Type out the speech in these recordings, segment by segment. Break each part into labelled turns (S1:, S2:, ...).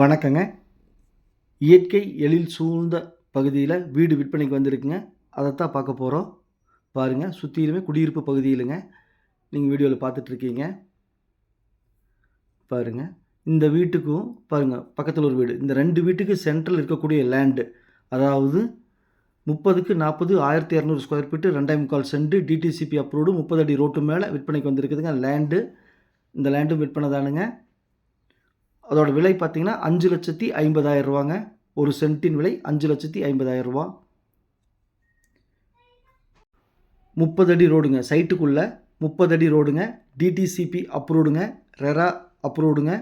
S1: வணக்கங்க. இயற்கை எழில் சூழ்ந்த பகுதியில் வீடு விற்பனைக்கு வந்திருக்குங்க. அதைத்தான் பார்க்க போகிறோம் பாருங்கள் சுற்றிலுமே குடியிருப்பு பகுதியிலுங்க. நீங்கள் வீடியோவில் பார்த்துட்ருக்கீங்க பாருங்கள் இந்த வீட்டுக்கும் பாருங்கள் பக்கத்தில் ஒரு வீடு. இந்த ரெண்டு வீட்டுக்கு சென்ட்ரல் இருக்கக்கூடிய லேண்டு அதாவது முப்பதுக்கு நாற்பது ஆயிரத்தி இரநூறு ஸ்கொயர் ஃபீட்டு ரெண்டாயிரம் முக்கால் சென்ட் டிடிசிபி அப்ரூவ்டு முப்பது அடி ரோட்டு மேலே விற்பனைக்கு வந்திருக்குதுங்க. லேண்டு இந்த லேண்டும் விற்பனை தானுங்க. அதோட விலை பார்த்திங்கன்னா அஞ்சு லட்சத்தி ஐம்பதாயிரம் ரூபாங்க. ஒரு சென்ட்டின் விலை அஞ்சு லட்சத்தி ஐம்பதாயிரம் ரூபா. முப்பது அடி ரோடுங்க. சைட்டுக்குள்ளே முப்பது அடி ரோடுங்க. டிடிசிபி அப்ரூவ்டுங்க ரெரா அப்ரூவ்டுங்க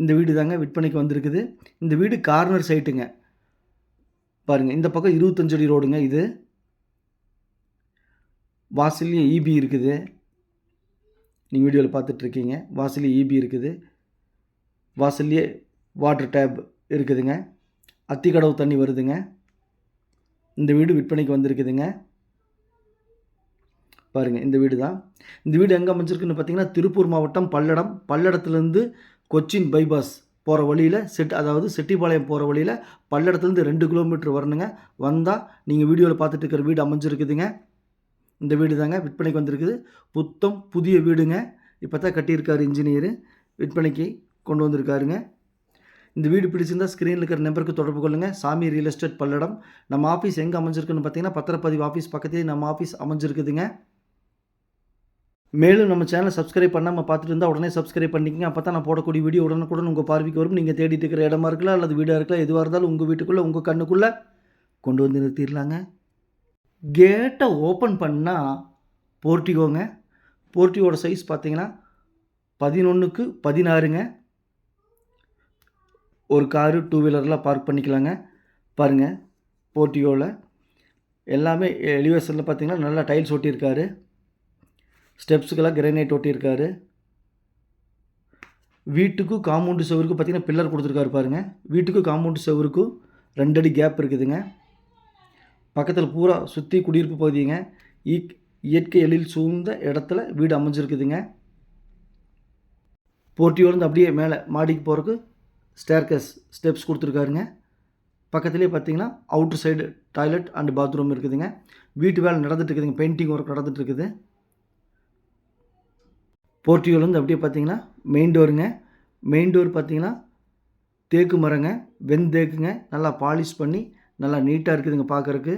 S1: இந்த வீடு தாங்க விற்பனைக்கு வந்திருக்குது. இந்த வீடு கார்னர் சைட்டுங்க பாருங்கள் இந்த பக்கம் இருபத்தஞ்சு அடி ரோடுங்க இது. வாசல்லையும் இபி இருக்குது. நீங்கள் வீடியோவில் பார்த்துட்ருக்கீங்க வாசல்லையும் இபி இருக்குது. வாசல்லையே வாட்டர் டேப் இருக்குதுங்க. அத்திக்கடவு தண்ணி வருதுங்க. இந்த வீடு விற்பனைக்கு வந்திருக்குதுங்க. பாருங்கள் இந்த வீடு தான் இந்த வீடு எங்கே அமைஞ்சிருக்குன்னு பார்த்தீங்கன்னா திருப்பூர் மாவட்டம் பல்லடம். பல்லடத்துலேருந்து கொச்சின் பைபாஸ் போகிற வழியில் செட் அதாவது செட்டிப்பாளையம் போகிற வழியில் பல்லடத்துலேருந்து ரெண்டு கிலோமீட்டர் வரணுங்க. வந்தால் நீங்கள் வீடியோவில் பார்த்துட்டு இருக்கிற வீடு அமைஞ்சிருக்குதுங்க. இந்த வீடு தாங்க விற்பனைக்கு வந்திருக்குது. புத்தம் புதிய வீடுங்க. இப்போ தான் கட்டியிருக்காரு இன்ஜினியரு விற்பனைக்கு கொண்டு வந்திருக்காருங்க. இந்த வீடு பிடிச்சிருந்தா ஸ்க்ரீனில் இருக்கிற நம்பருக்கு தொடர்பு கொள்ளுங்கள் சாமி ரியல் எஸ்டேட் பல்லடம். நம்ம ஆஃபீஸ் எங்கே அமைஞ்சிருக்குன்னு பார்த்தீங்கன்னா பத்திரப்பதிவு ஆஃபீஸ் பக்கத்துலேயே நம்ம ஆஃபீஸ் அமைஞ்சிருக்குதுங்க. மேலும் நம்ம சேனலை சப்ஸ்கிரைப் பண்ணாமல் பார்த்துட்டு இருந்தால் உடனே சப்ஸ்கிரைப் பண்ணிக்கங்க. அப்போ தான் நான் போடக்கூடிய வீடியோ உடனுக்குடன் உங்கள் பார்வைக்கு வரும். நீங்கள் தேடிட்டு இருக்கிற இடமா இருக்கலாம் அல்லது வீடாக இருக்கலாம் எதுவாக இருந்தாலும் உங்கள் வீட்டுக்குள்ளே உங்கள் கண்ணுக்குள்ளே கொண்டு வந்து நிறுத்திடலாங்க. கேட்டை ஓப்பன் பண்ணால் போர்ட்டிகோங்க போர்ட்டிகோட சைஸ் பார்த்தீங்கன்னா பதினொன்றுக்கு பதினாறுங்க. ஒரு காரு டூ வீலர்லாம் பார்க் பண்ணிக்கலாங்க. பாருங்கள் போர்ட்டியோவில் எல்லாமே எலிவேஷனில் பார்த்தீங்கன்னா நல்லா டைல்ஸ் ஒட்டியிருக்காரு. ஸ்டெப்ஸுக்கெல்லாம் கிரானைட் ஒட்டியிருக்காரு. வீட்டுக்கும் காம்பவுண்டு செவருக்கும் பார்த்தீங்கன்னா பில்லர் கொடுத்துருக்காரு பாருங்கள் வீட்டுக்கும் காம்பவுண்டு செவருக்கும் ரெண்டடி கேப் இருக்குதுங்க. பக்கத்தில் பூரா சுற்றி குடியிருப்பு பகுதிங்க. ஈக் இயற்கை எழில் சூழ்ந்த இடத்துல வீடு அமைஞ்சிருக்குதுங்க. போர்ட்டியோலேருந்து அப்படியே மேலே மாடிக்கு போகிறதுக்கு ஸ்டேர்கஸ் ஸ்டெப்ஸ் கொடுத்துருக்காருங்க. பக்கத்துலேயே பார்த்தீங்கன்னா outer side toilet and bathroom இருக்குதுங்க. வீட்டு வேலை நடந்துட்டு இருக்குதுங்க பெயிண்டிங் ஒர்க் நடந்துட்டு இருக்குது வந்து அப்படியே பார்த்தீங்கன்னா மெயின் டோருங்க மெயின் டோர் பார்த்தீங்கன்னா தேக்கு மரங்க வெந்தேக்குங்க நல்லா பாலிஷ் பண்ணி நல்லா நீட்டாக இருக்குதுங்க பார்க்குறக்கு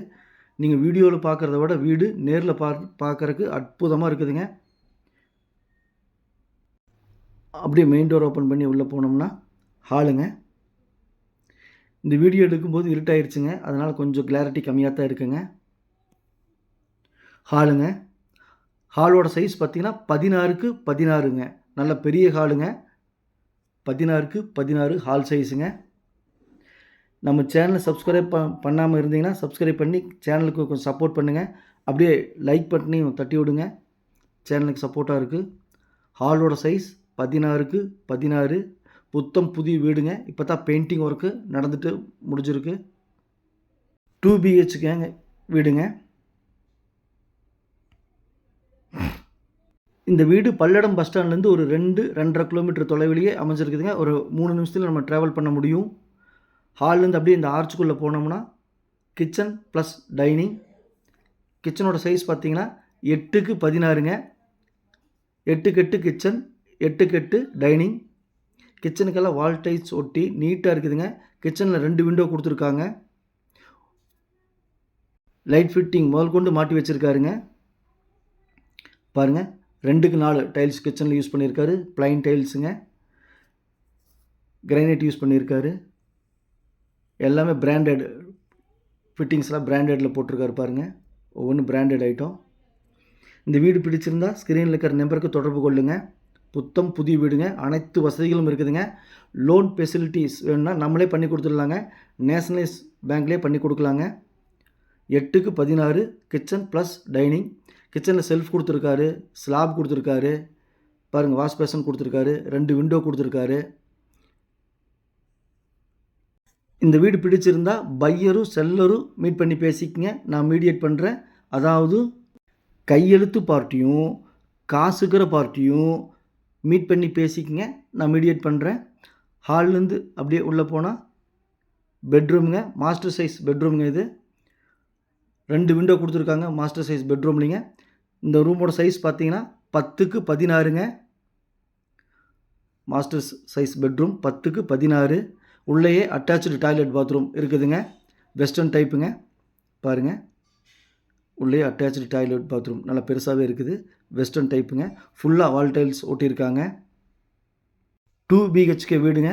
S1: நீங்கள் வீடியோவில் பார்க்குறத விட வீடு நேரில் பா பார்க்குறக்கு அற்புதமாக இருக்குதுங்க. அப்படியே மெயின் டோர் ஓப்பன் பண்ணி உள்ளே போனோம்னா ஹாலுங்க. இந்த வீடியோ எடுக்கும்போது இருட்டாயிருச்சுங்க. அதனால் கொஞ்சம் கிளாரிட்டி கம்மியாக தான் இருக்குங்க. ஹாலுங்க. ஹாலோட சைஸ் பார்த்தீங்கன்னா பதினாறுக்கு பதினாறுங்க. நல்ல பெரிய ஹாலுங்க. பதினாறுக்கு பதினாறு ஹால் சைஸுங்க நம்ம சேனலை சப்ஸ்கிரைப் ப பண்ணாமல் இருந்தீங்கன்னா சப்ஸ்கிரைப் பண்ணி சேனலுக்கு கொஞ்சம் சப்போர்ட் பண்ணுங்கள் அப்படியே லைக் பட்டனையும் தட்டி விடுங்க. சேனலுக்கு சப்போர்ட்டாக இருக்குது ஹாலோட சைஸ் பதினாறுக்கு பதினாறு. புத்தம் புதிய வீடுங்க. இப்போ தான் பெயிண்டிங் ஒர்க்கு நடந்துட்டு முடிஞ்சிருக்கு. டூ பிஹெச்கேங்க வீடுங்க. இந்த வீடு பல்லடம் பஸ் ஸ்டாண்ட்லேருந்து ஒரு ரெண்டு ரெண்டரை கிலோமீட்டர் தொலைவிலேயே அமைஞ்சிருக்குதுங்க. ஒரு மூணு நிமிஷத்தில் நம்ம ட்ராவல் பண்ண முடியும். ஹால்லேருந்து அப்படியே இந்த ஆர்ச்சுக்குள்ளே போனோம்னா கிச்சன் ப்ளஸ் டைனிங் கிச்சனோட சைஸ் பார்த்தீங்கன்னா எட்டுக்கு பதினாறுங்க. எட்டுக்கு எட்டு கிச்சன் எட்டுக்கு எட்டு டைனிங் கிச்சனுக்கெல்லாம் வால் டைல்ஸ் ஒட்டி நீட்டாக இருக்குதுங்க. கிச்சனில் ரெண்டு விண்டோ கொடுத்துருக்காங்க. லைட் ஃபிட்டிங் முதல் கொண்டு மாட்டி வச்சுருக்காருங்க. பாருங்கள் ரெண்டுக்கு நாலு டைல்ஸ் கிச்சனில் யூஸ் பண்ணியிருக்காரு ப்ளைன் டைல்ஸுங்க கிரைனைட் யூஸ் பண்ணியிருக்காரு எல்லாமே பிராண்டட் ஃபிட்டிங்ஸ்லாம் பிராண்டடில் போட்டிருக்காரு பாருங்கள் ஒவ்வொன்றும் பிராண்டட் ஐட்டம் இந்த வீடு பிடிச்சிருந்தா ஸ்க்ரீனில் இருக்கிற நம்பருக்கு தொடர்பு கொள்ளுங்கள் புத்தம் புதிய வீடுங்க. அனைத்து வசதிகளும் இருக்குதுங்க. லோன் ஃபெசிலிட்டிஸ் வேணும்னா நம்மளே பண்ணி கொடுத்துடலாங்க. நேஷனலைஸ் பேங்க்லேயே பண்ணி கொடுக்கலாங்க. எட்டுக்கு பதினாறு கிச்சன் ப்ளஸ் டைனிங் கிச்சனில் செல்ஃப் கொடுத்துருக்காரு ஸ்லாப் கொடுத்துருக்காரு பாருங்கள் வாஷ் பேஷன் கொடுத்துருக்காரு ரெண்டு விண்டோ கொடுத்துருக்காரு. இந்த வீடு பிடிச்சிருந்தா பையரும் செல்லரும் மீட் பண்ணி பேசிக்கங்க. நான் மீடியேட் பண்ணுறேன் அதாவது கையெழுத்து பார்ட்டியும் காசுக்கிற பார்ட்டியும் மீட் பண்ணி பேசிக்கங்க. நான் மீடியேட் பண்ணுறேன் ஹால்லேருந்து அப்படியே உள்ளே போனால் பெட்ரூமுங்க மாஸ்டர் சைஸ் பெட்ரூமுங்க இது. ரெண்டு விண்டோ கொடுத்துருக்காங்க. மாஸ்டர் சைஸ் பெட்ரூம்லிங்க இந்த ரூமோட சைஸ் பார்த்தீங்கன்னா பத்துக்கு பதினாறுங்க. மாஸ்டர் சைஸ் பெட்ரூம் பத்துக்கு பதினாறு. உள்ளேயே அட்டாச்சு டாய்லெட் பாத்ரூம் இருக்குதுங்க. வெஸ்டர்ன் டைப்புங்க பாருங்கள் உள்ளே அட்டாச்சு டாய்லெட் பாத்ரூம் நல்லா பெருசாகவே இருக்குது. வெஸ்டர்ன் டைப்புங்க ஃபுல்லாக வால் டைல்ஸ் ஒட்டியிருக்காங்க டூ பிஹெச்கே வீடுங்க.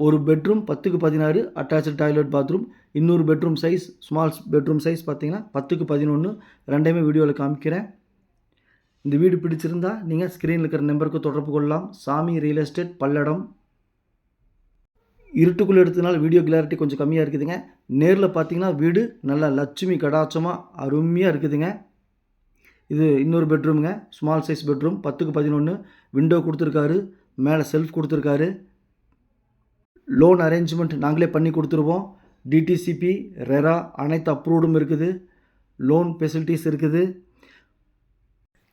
S1: ஒரு பெட்ரூம் பத்துக்கு பதினாறு அட்டாச்சு டாய்லெட் பாத்ரூம் இன்னொரு bedroom size small bedroom size பார்த்தீங்கன்னா பத்துக்கு பதினொன்று ரெண்டையுமே வீடியோவில் காமிக்கிறேன். இந்த வீடு பிடிச்சிருந்தா நீங்கள் ஸ்க்ரீனில் இருக்கிற நம்பருக்கு தொடர்பு கொள்ளலாம். சாமி ரியல் எஸ்டேட் பல்லடம். இருட்டுக்குள்ளே எடுத்ததுனால வீடியோ கிளாரிட்டி கொஞ்சம் கம்மியாக இருக்குதுங்க. நேரில் பார்த்தீங்கன்னா வீடு நல்லா லட்சுமி கடாச்சமாக அருமையாக இருக்குதுங்க. இது இன்னொரு பெட்ரூமுங்க ஸ்மால் சைஸ் பெட்ரூம் பத்துக்கு பதினொன்று விண்டோ கொடுத்துருக்காரு. மேலே செல்ஃப் கொடுத்துருக்காரு. லோன் அரேஞ்ச்மெண்ட் நாங்களே பண்ணி கொடுத்துருவோம். டிடிசிபி ரெரா அனைத்து அப்ரூவ்டும் இருக்குது. லோன் ஃபெசிலிட்டிஸ் இருக்குது.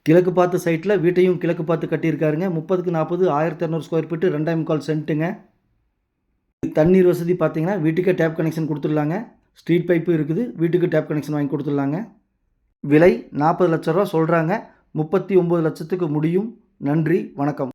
S1: கிழக்கு பார்த்து சைட்டில் வீட்டையும் கிழக்கு பார்த்து கட்டியிருக்காருங்க. முப்பதுக்கு நாற்பது ஆயிரத்தி இரநூறு ஸ்கொயர் ஃபீட்டு ரெண்டாயிரம் கால் சென்ட்டுங்க தண்ணீர் வசதி பார்த்தீங்கன்னா வீட்டுக்கே டேப் கனெக்ஷன் கொடுத்துடலாங்க. ஸ்ட்ரீட் பைப்பு இருக்குது வீட்டுக்கு டேப் கனெக்ஷன் வாங்கி கொடுத்துடலாங்க. விலை நாற்பது லட்ச ரூபா சொல்கிறாங்க முப்பத்தி ஒம்பது லட்சத்துக்கு முடியும். நன்றி வணக்கம்.